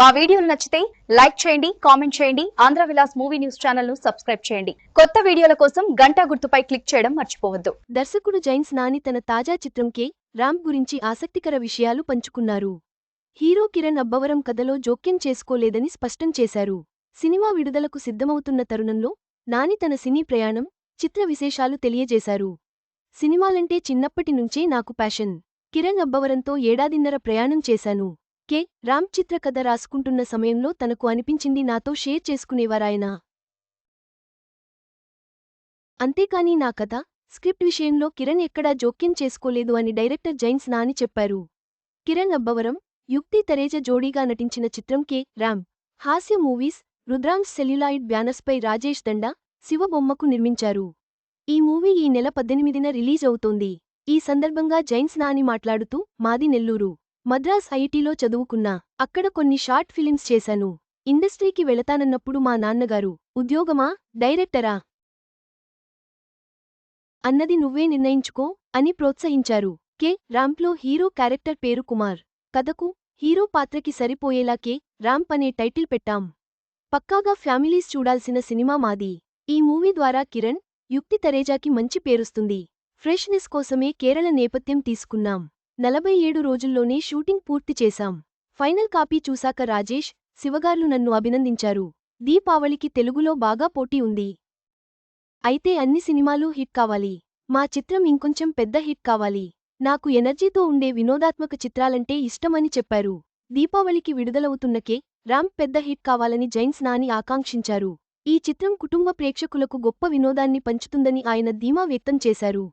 మా వీడియోలు నచ్చితే లైక్ చేయండి కామెంట్ చేయండి ఆంధ్ర విలాస్ మూవీ న్యూస్ ఛానల్ను సబ్స్క్రైబ్ చేయండి. కొత్త వీడియోల కోసం గంట గుర్తుపై క్లిక్ చేయడం మర్చిపోవద్దు. దర్శకుడు జైన్స్ నాని తన తాజా చిత్రం కే రామ్ గురించి ఆసక్తికర విషయాలు పంచుకున్నారు. హీరో కిరణ్ అబ్బవరం కథలో జోక్యం చేసుకోలేదని స్పష్టం చేశారు. సినిమా విడుదలకు సిద్ధమవుతున్న తరుణంలో నాని తన సినీ ప్రయాణం చిత్ర విశేషాలు తెలియజేశారు. సినిమాలంటే చిన్నప్పటి నుంచే నాకు ప్యాషన్. కిరణ్ అబ్బవరంతో ఏడాదిన్నర ప్రయాణం చేశాను. కె. రామ్ చిత్ర కథ రాసుకుంటున్న సమయంలో తనకు అనిపించింది నాతో షేర్ చేసుకునేవారాయన. అంతేకాని నా కథ స్క్రిప్ట్ విషయంలో కిరణ్ ఎక్కడా జోక్యం చేసుకోలేదు అని డైరెక్టర్ జైన్స్ నాని చెప్పారు. కిరణ్ అబ్బవరం యుక్తి తరేజ జోడీగా నటించిన చిత్రం K. Ram Hasya movies Rudransh celluloid బ్యానర్స్పై Rajesh Danda శివబొమ్మకు నిర్మించారు. ఈ మూవీ ఈ నెల పద్దెనిమిదిన రిలీజ్ అవుతోంది. ఈ సందర్భంగా జైన్స్ నాని మాట్లాడుతూ మాది నెల్లూరు. మద్రాస్ ఐఐటీలో చదువుకున్నా అక్కడ కొన్ని షార్ట్ ఫిలిమ్స్ చేశాను. ఇండస్ట్రీకి వెళతానన్నప్పుడు మా నాన్నగారు ఉద్యోగమా? డైరెక్టరా? అన్నది నువ్వే నిర్ణయించుకో అని ప్రోత్సహించారు. కె. ర్యాంప్లో హీరో క్యారెక్టర్ పేరు కుమార్. కథకు హీరో పాత్రకి సరిపోయేలా కె. ర్యాంప్ అనే టైటిల్ పెట్టాం. పక్కాగా ఫ్యామిలీస్ చూడాల్సిన సినిమా మాది. ఈ మూవీ ద్వారా కిరణ్ యుక్తి తరేజాకి మంచి పేరుస్తుంది. ఫ్రెష్నెస్ కోసమే కేరళ నేపథ్యం తీసుకున్నాం. నలభై ఏడు రోజుల్లోనే షూటింగ్ పూర్తి చేశాం. ఫైనల్ కాపీ చూశాక రాజేష్ శివగార్లు నన్ను అభినందించారు. దీపావళికి తెలుగులో బాగా పోటీ ఉంది. అయితే అన్ని సినిమాలు హిట్ కావాలి. మా చిత్రం ఇంకొంచెం పెద్ద హిట్ కావాలి. నాకు ఎనర్జీతో ఉండే వినోదాత్మక చిత్రాలంటే ఇష్టమని చెప్పారు. దీపావళికి విడుదలవుతున్నకే ర్యాంప్ పెద్ద హిట్ కావాలని జైన్స్ నాని ఆకాంక్షించారు. ఈ చిత్రం కుటుంబ ప్రేక్షకులకు గొప్ప వినోదాన్ని పంచుతుందని ఆయన ధీమా వ్యక్తం చేశారు.